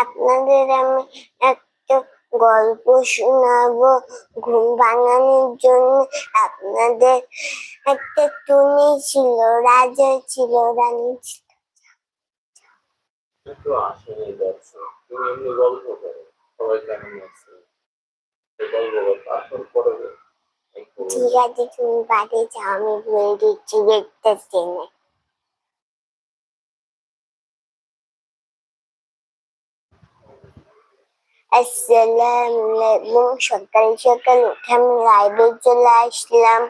আপনাদের আমি একটা গল্প শোনাবো ঘুম ভাঙানোর জন্য। আপনাদের একটা টুনি ছিল রাজা ছিল রানী ছিল। একটু আসেনি দর্শক তুমি এমনি গল্প করো সবাই কেমন আছে? গল্প করো তারপর পড়বে ঠিক আছে তুমি বাড়ি যাও আমি বলে দিচ্ছি দেখতে চেনে আসসালামু আলাইকুম সকাল সকাল উঠে আমি লাইভে চলে আসলাম।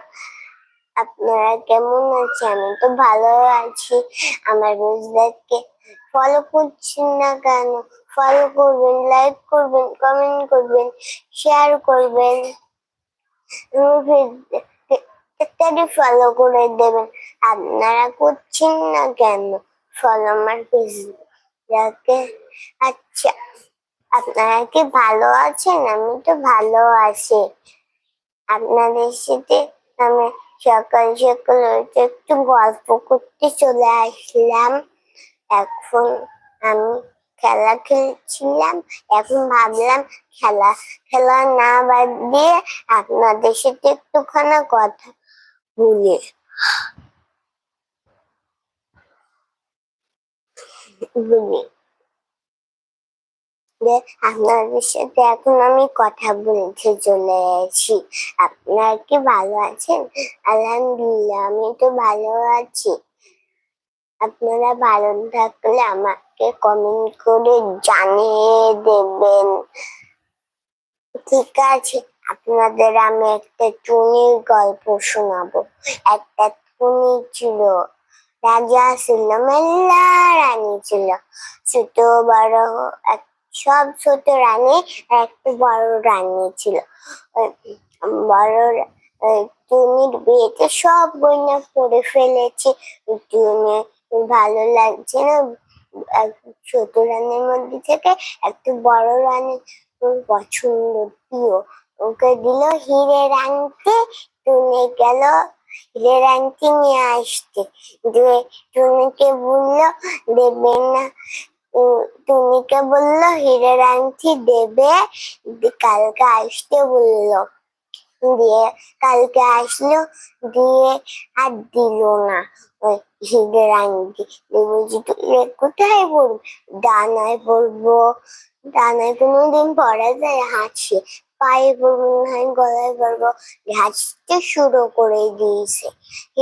আপনারা কেমন আছে আমি তো ভালো আছি। আমার রোজদারকে ফলো করছেন না কেন? ফলো করবেন লাইক করবেন কমেন্ট করবেন শেয়ার করবেন। তাড়াতাড়ি ফলো করে দেবেন। আপনারা করছেন না কেন? ফলো আমার ফেসবুকে আচ্ছা আপনারা কি ভালো আছেন? আমি তো ভালো আছি। আপনাদের সাথে আমি সকাল সকাল উঠে একটু গল্প করতে চলে আসলাম। এখন আমি খেলা খেলছিলাম। এখন ভাবলাম খেলা খেলা না বাদ দিয়ে আপনাদের সাথে একটুখানি কথা বলি। বলি। আপনাদের সাথে এখন আমি কথা বলতে চলে কি ভালো আছেন? আলহামদুলিল্লাহ, আমি তো ভালো আছি। আপনারা ভালো থাকলে আমাকে কমেন্ট করে জানিয়ে দেবেন। ঠিক আছে, আপনাদের আমি একটা টুনির গল্প শোনাবো। একটা টুনি ছিল, রাজা ছিল মেলা রানী ছিল। ছোট বড় এক সব ছোট রানী একটা বড় রানী ছিল। বড় টুনির বিয়েতে সব গয়না পরে ফেলেছে। টুনি ভালো লাগছে না ছোট রানীর মধ্যে থেকে একটা বড় রানী পছন্দ প্রিয়। ওকে দিল হিরের আংটি টুনি গেল হিরের আংটি নিয়ে আসতে। দিয়ে টুনিকে বলল দেবেন না টুনিকে বলল? হিরের আংটি দেবে। কালকে আসতে বলল। দিয়ে কালকে আসলো। দিয়ে আর দিল না। আংটি কোথায় ডানায় পড়ব। ডানায় পড়া যায় হাঁটছে পায়ে পড়ব না গলায় পড়ব। হাঁচতে শুরু করে দিয়েছে।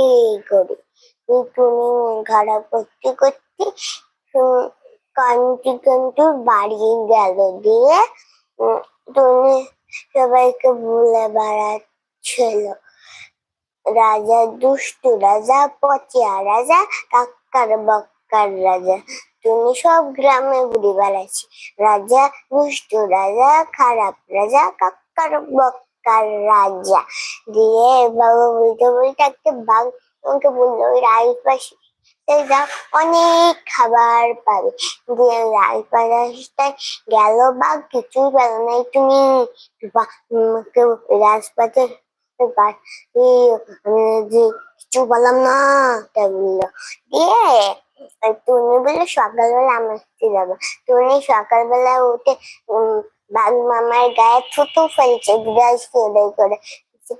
এই করে টুনি খারাপ করতে করতে কান্তি কিন্তু বাড়ি গেল দিয়ে টুনি সবাইকে বলে বেড়াচ্ছিল। রাজা, দুষ্টু রাজা, পচিয়া রাজা, কাক্কার বক্কার রাজা টুনি সব গ্রামে ঘুরে বেড়াচ্ছে। রাজা, দুষ্টু রাজা, খারাপ রাজা, কাক্কার বক্কার রাজা। দিয়ে বাবা বলতে বলতে একটা বাঘ আমাকে বলল, ওই রাই পাশে যা অনেক খাবার পাবে। দিয়ে রাই পাশটায় গেল বাঘ কিছুই পেল না তুমি রাজপাতে যে কিছু বললাম না তাই বলল। দিয়ে টুনি বলল, সকালবেলা আমার যাব। টুনি সকালবেলা উঠে বাঘ মামার গায়ে থুতু ফেলছে, বিরাজ করে। করে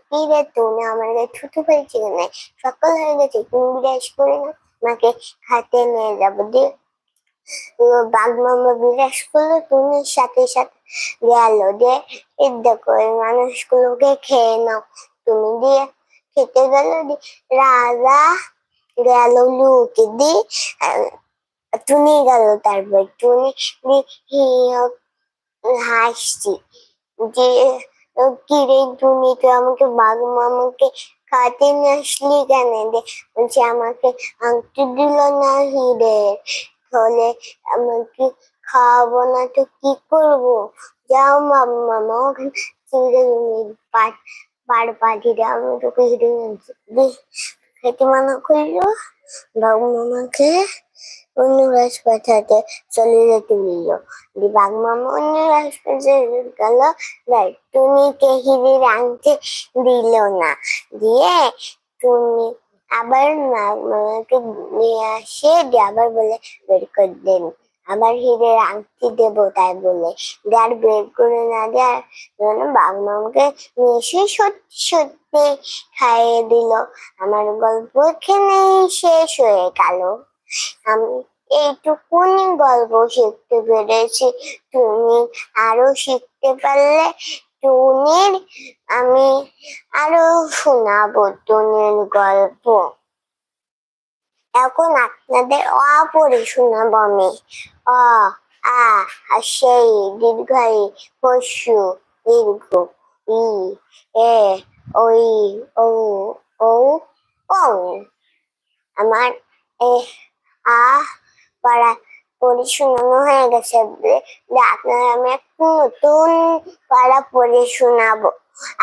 কি রে টুনি, আমার গায়ে থুতু ফেলছে কেন? সকাল হয়ে গেছে, তুমি বিরাজ করে না? আমাকে খাতে নিয়ে যাব। দিয়ে ও বাঘ মামা বিরাজ করল টুনির সাথে সাথে গেল। দিয়ে দেখো এই মানুষগুলোকে খেয়ে নাও। তুমি দিয়ে খেতে গেল রাজা গেল লুকে। দিয়ে টুনি গেল তারপর টুনি হাসছি। যে কি রে টুনি, তুই আমাকে বাঘ মামাকে খাতে আসলি কেন দে বলছে, আমাকে আংটি দিল না হিরে। তাহলে আমাকে খাওয়াবো না তো কি করব? যাও মামা ওখানে চিড়ে পাট পাড় পাঠিয়ে আমি তোকে হিরে খেতে মানা করল বাবু মামাকে অন্য পাঠাতে চলে যেতে বলল দি বাঘ মামা অন্য পাঠাতে গেল তুমি টুনিকে হিরে আনতে দিল না দিয়ে তুমি আবার মামাকে নিয়ে আসে দিয়ে আবার বলে বের করে দেন আবার হিরের আংটি দেবো তাই বলে। যার বের করে না দেওয়ার জন্য বাবা মামাকে নিশ্চয়ই সত্যি সত্যি খাইয়ে দিল। আমার গল্প এখানেই শেষ হয়ে গেল। আমি এইটুকুনি গল্প শিখতে পেরেছি। তুমি আরও শিখতে পারলে টুনির, আমি আরও শোনাবো টুনির গল্প। এখন আপনাদের অ পড়ে শোনাবো আমি। অ আ সেই দীর্ঘায়ী পশু দীর্ঘ ই ও ও ও আমার এ আ পড়া পড়ে শোনানো হয়ে গেছে আপনার আমি নতুন পড়া পড়ে শোনাবো।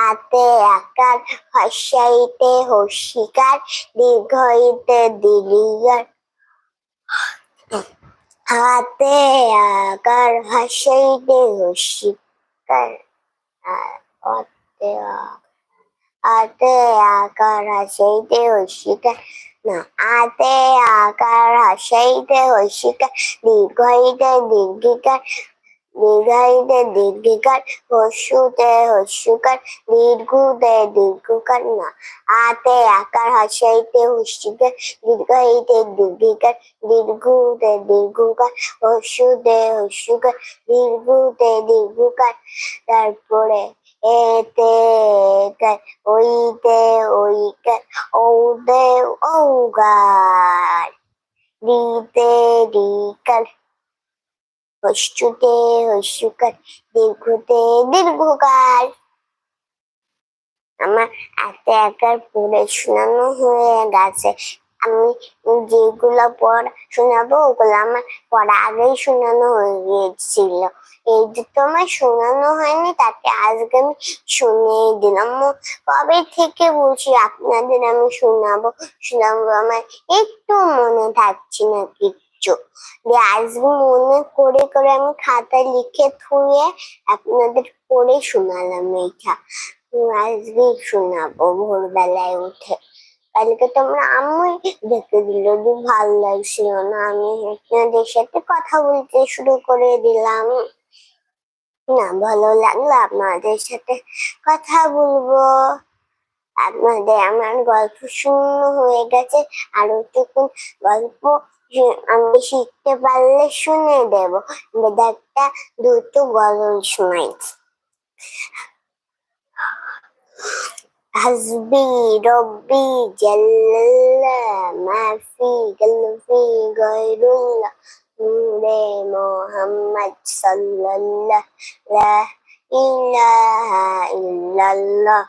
আতে, আকার হর্ষাইতে হর্ষিকার দীর্ঘইতে দীর্ঘার হাতে আকার হর্ষাইতে হর্ষিকার হাতে আতে আকার হাসাইতে হর্ষিকার না আতে আকার হাসাইতে হর্ষিকার দীর্ঘইতে দীর্ঘিকার দীর্ঘাইতে দীর্ঘিকার হস্যুতে হস্যুকার দীর্ঘুতে দীর্ঘকার না। আতে আকার হাসাইতে হস্যিকার দীর্ঘাইতে দীর্ঘিকার দীর্ঘুতে দীর্ঘকার হস্যুতে হস্যুকার দীর্ঘুতে তারপরে এতে ওইতে ওইকার ওতে ওগার দিতে দিকার হস্যুতে হস্যুকার দীর্ঘতে দীর্ঘকার আমার এত একার পড়ে শোনানো হয়ে গেছে। আমি যেগুলো পড়া, শোনাবো, ওগুলো আমার পড়া আগেই শোনানো হয়ে গিয়েছিল। এই দুটো আমার শোনানো হয়নি তাতে আজকে আমি শুনিয়ে দিলাম। কবে থেকে বলছি, আপনাদের আমি শোনাবো শোনাবো? আমার একটু মনে থাকছে না দিয়ে আজকে মনে করে করে আমি লিখে থুয়ে আপনাদের পড়ে শোনালাম এইটা। উম, আজকেই শোনাবো ভোরবেলায় উঠে। কালকে দেখে দিল লাগছিল না। আমি আপনাদের সাথে কথা বলতে শুরু করে দিলাম। না ভালো লাগল আপনাদের সাথে কথা বলব। আপনাদের আমার গল্প শূন্য হয়ে গেছে। আর টুকুন গল্প আমি শিখতে পারলে শুনে দেব। বেদারটা দুটো গজল শুনাই হাসবি রব্বি জাল্লা মাফি গলফি গৈরুল্লাহ নূরে মোহাম্মদ সাল্লাল্লাহ লা ইলাহা ইল্লাল্লাহ।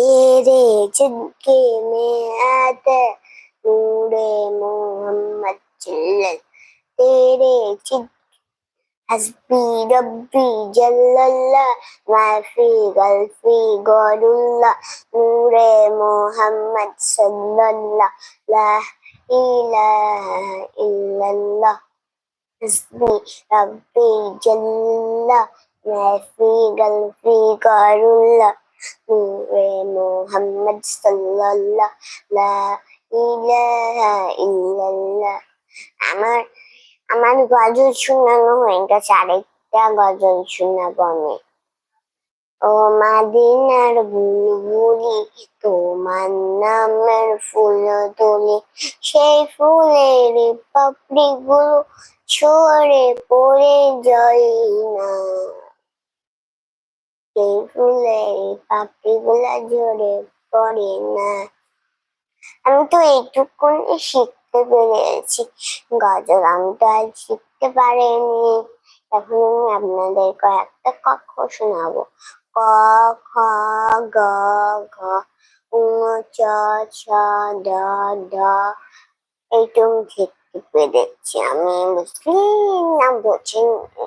तेरे जिद में आते नूरे मोहम्मद चिल्लल तेरे जिद हस्बी रब्बी जल्लल्ला माफी गल्फी गौरुल्ला नूरे मोहम्मद सल्लल्ला ला इलाहा इल्लल्ला हस्बी रब्बी जल्लल्ला माफी गल्फी गौरुल्ला মোহাম্মদ সাল্লাল্লাহ লা ইলাহা ইল্লাল্লাহ আমার আমার গজল শোনানো হয়ে গেছে, আরেকটা গজল শোনাবো আমি। ও মাদিনার তোমার নামের ফুল তুলি, সেই ফুলের পাপড়ি গুলো ছড়ে পড়ে যায় না। সেই ফুলের পাপড়ি গুলা ঝরে পড়ে না। আমি তো এইটুকুনি শিখতে পেরেছি। গজল আমি তো আজ শিখতে পারিনি। এখন আমি আপনাদের কয়েকটা কক্ষ শোনাবো। ক, খ, গ, ঘ, উ, চ, ছ, ড ঢ এইটুকু শিখতে পেরেছি আমি। মুসলিম না? বোঝেনি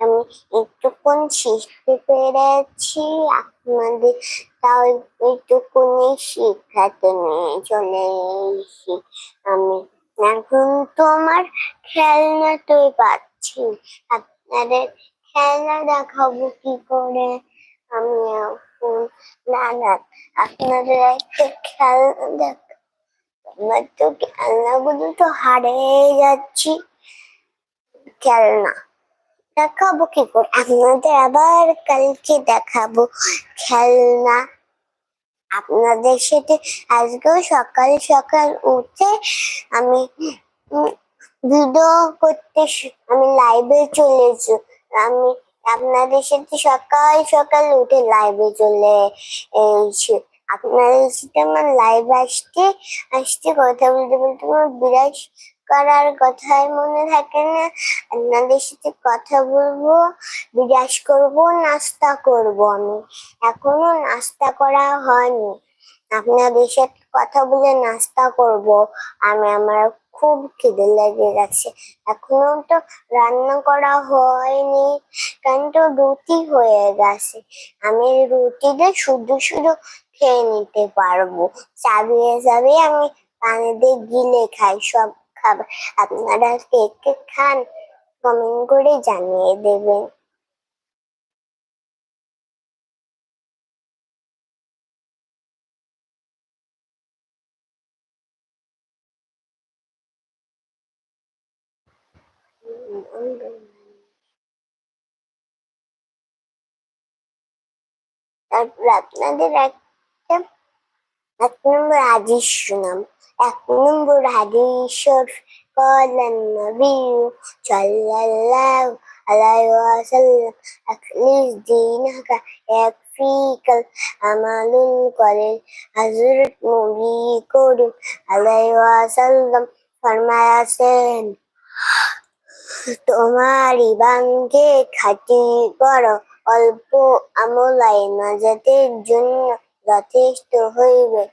আমি একটুক্ষণ শিখতে পেরেছি। আপনাদের তাও এইটুকুনি শিখাতে নিয়ে চলে এসেছি। আমি এখন তো আমার খেলনা তো পাচ্ছি। আপনাদের খেলনা দেখাবো কি করে? আমি এখন না না আপনাদের একটা খেলনা দেখ আমার তো খেলনাগুলো তো হারিয়ে যাচ্ছি। খেলনা। দেখাবো কি করে? আপনাদের আবার কালকে দেখাবো খেলনা। আপনাদের সাথে আজকেও সকাল সকাল উঠে আমি ভিডিও করতে আমি লাইভে চলেছি আমি আপনাদের সাথে সকাল সকাল উঠে লাইভে চলে এসেছি আপনাদের সাথে আমার লাইভ আসতে আসতে কথা বলতে বলতে আমার বিরাজ করার কথাই মনে থাকে না। আপনাদের সাথে কথা বলব, বিরাজ করব, নাস্তা করব আমি। এখনও নাস্তা করা হয়নি। আপনাদের সাথে কথা বলে নাস্তা করব। আমি আমার খুব খিদে লেগে গেছে। এখনও তো রান্না করা হয়নি কিন্তু রুটি হয়ে গেছে। আমি রুটিতে শুধু শুধু খেয়ে নিতে পারব। চাবিয়ে চাবিয়ে আমি পানিতে গিলে খাই সব। খাবার আপনারা কে কে খান কমেন্ট করে জানিয়ে দেবেন। তারপর আপনাদের একটা, এক নম্বর হাদিস শুনাম এক নম্বর হাদিসর قال النبي صلى الله عليه وسلم أخلص دينك يكفيك العمل القليل حضرت নবী করিম আলাইহি ওয়াসাল্লাম ফরমায়াছেন তোমার ইবানকে খাঁটি করো অল্প আমলাই নাজাতের জন্য যথেষ্ট হইবে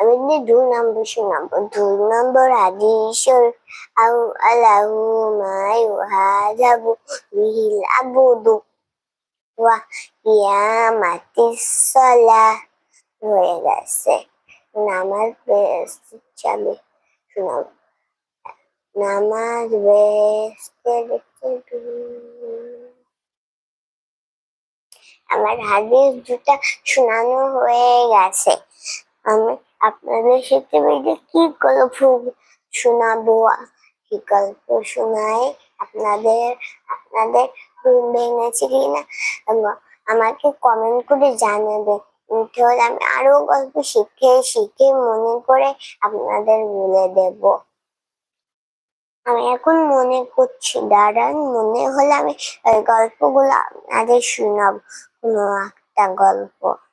আমি দুই নম্বর শোনাবো দুই নম্বর হাদিসর আউ আলাহু মাই হাজাবু বিহিল আবুদু। ওয়া কিয়ামাতিস সালাহ হয়ে গেছে। নামাজ বেহেস্ত যাবে শোনাবো। নামাজ বেহেস্তের আমার হাদিস দুটা শোনানো হয়ে গেছে। আমি আপনাদের সাথে বেঁধে কি গল্প শোনাবো? কি গল্প শোনাই আপনাদের আপনাদের ঘুম ভেঙেছে কিনা আমা- আমাকে কমেন্ট করে জানাবে। তাহলে আমি আরও গল্প শিখে শিখে মনে করে আপনাদের বলে দেব। আমি এখন মনে করছি, দাঁড়ান, মনে হলে আমি গল্পগুলো আপনাদের শোনাবো। কোনো একটা গল্প।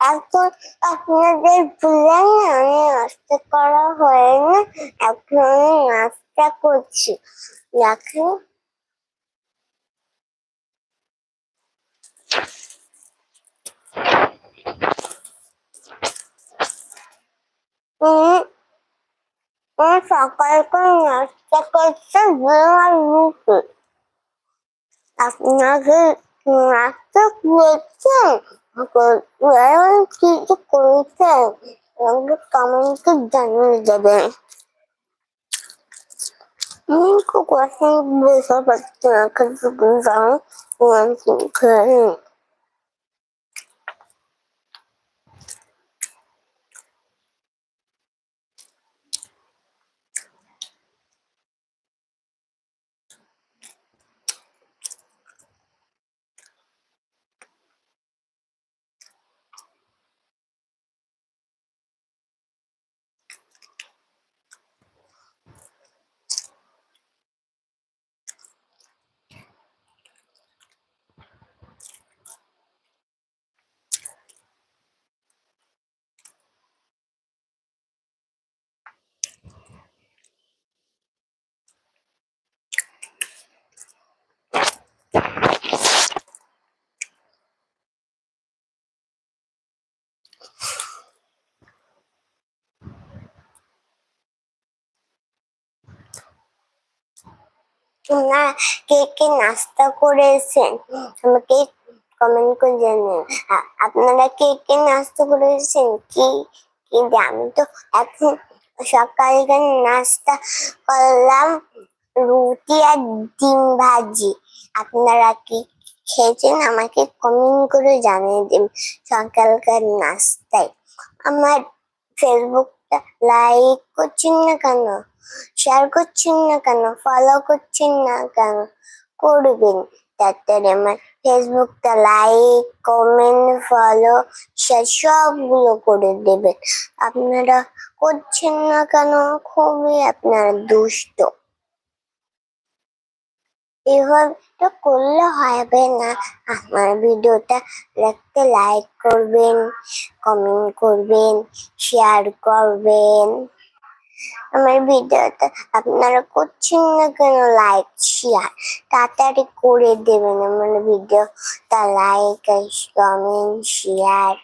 এখন আপনাদের বললাম না আমি নাস্তা করা হয় না এখন আমি নাস্তা করছি। দেখেন উম, আমি সকাল করে নাস্তা করতে বেমার রুটি আপনাকে নাস্তা করছেন এমন কিছু করেছেন আমাকে কমেন্টে জানিয়ে দেবেন আমি খুব কথা বুঝতে পারছি না কিন্তু আমি খেয়ে তোমরা কে কে নাস্তা করেছেন? আমাকে কমেন্ট করে জানেন আপনারা কে কে নাস্তা করেছেন? কি কি আমি তো এখন সকালকার নাস্তা করলাম রুটি আর ডিম ভাজি। আপনারা কি খেয়েছেন আমাকে কমেন্ট করে জানিয়ে দিন সকালকার নাস্তায়। আমার ফেসবুকটা লাইক করছেন না কেন? শেয়ার করছেন না কেন? ফলো করছেন না কেন? করবেন। তাড়াতাড়ি আমার ফেসবুকটা লাইক কমেন্ট ফলো শেয়ার সবগুলো করে দেবেন। আপনারা করছেন না কেন? খুবই আপনারা দুষ্ট। এভাবে করলে হবে না। আমার ভিডিওটা দেখতে লাইক করবেন কমেন্ট করবেন শেয়ার করবেন। আমার ভিডিওটা আপনারা করছেন না কেন লাইক শেয়ার তাড়াতাড়ি করে দেবেন আমার ভিডিওটা লাইক কমেন্ট শেয়ার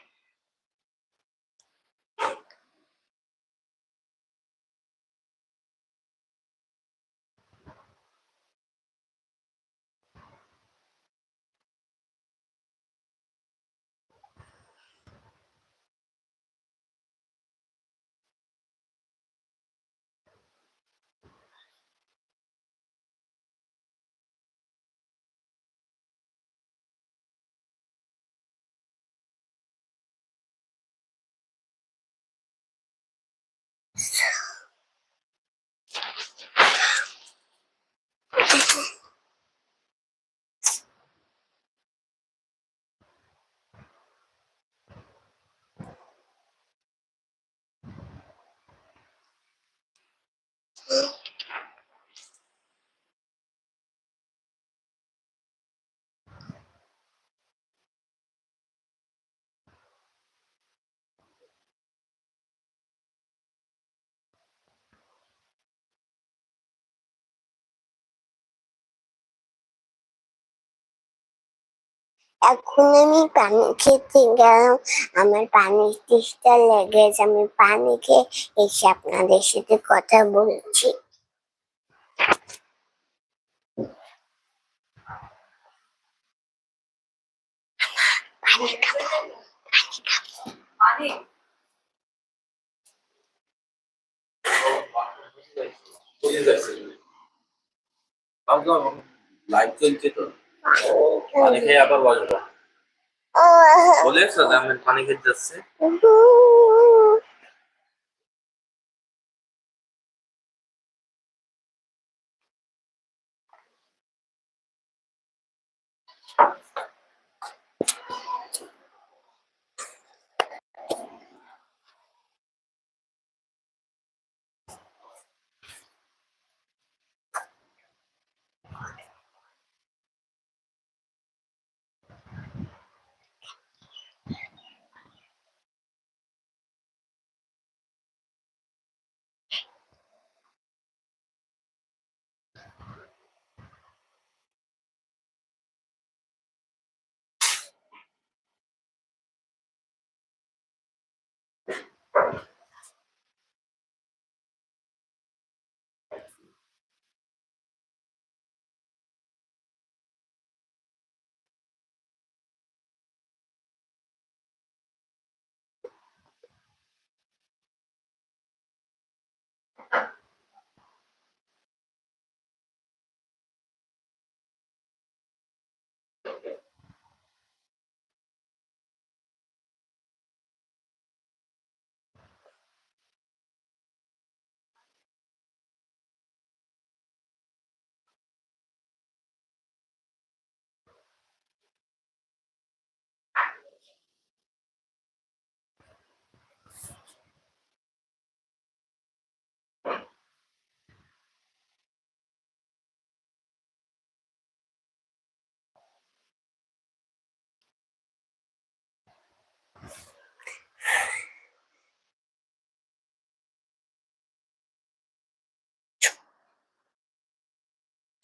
এখন আমি পানি খেতে গেলাম। আমার পানির তেষ্টা লেগেছে, আমি পানি খেয়ে এসে আপনাদের সাথে কথা বলছি। পানি লাইভ চলছে তো। পানি। খেয়ে আবার বাজবা বলে যে আমি পানি খেতে যাচ্ছে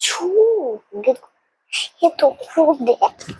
臭的，一头臭的。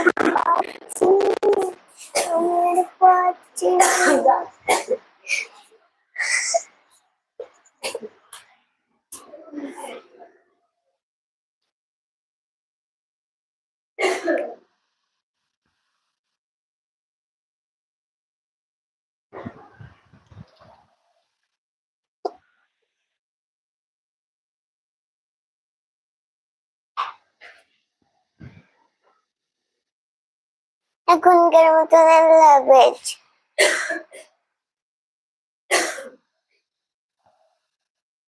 আমার পাচ্ছি এখনকার মতন আল্লাহ হাফেজ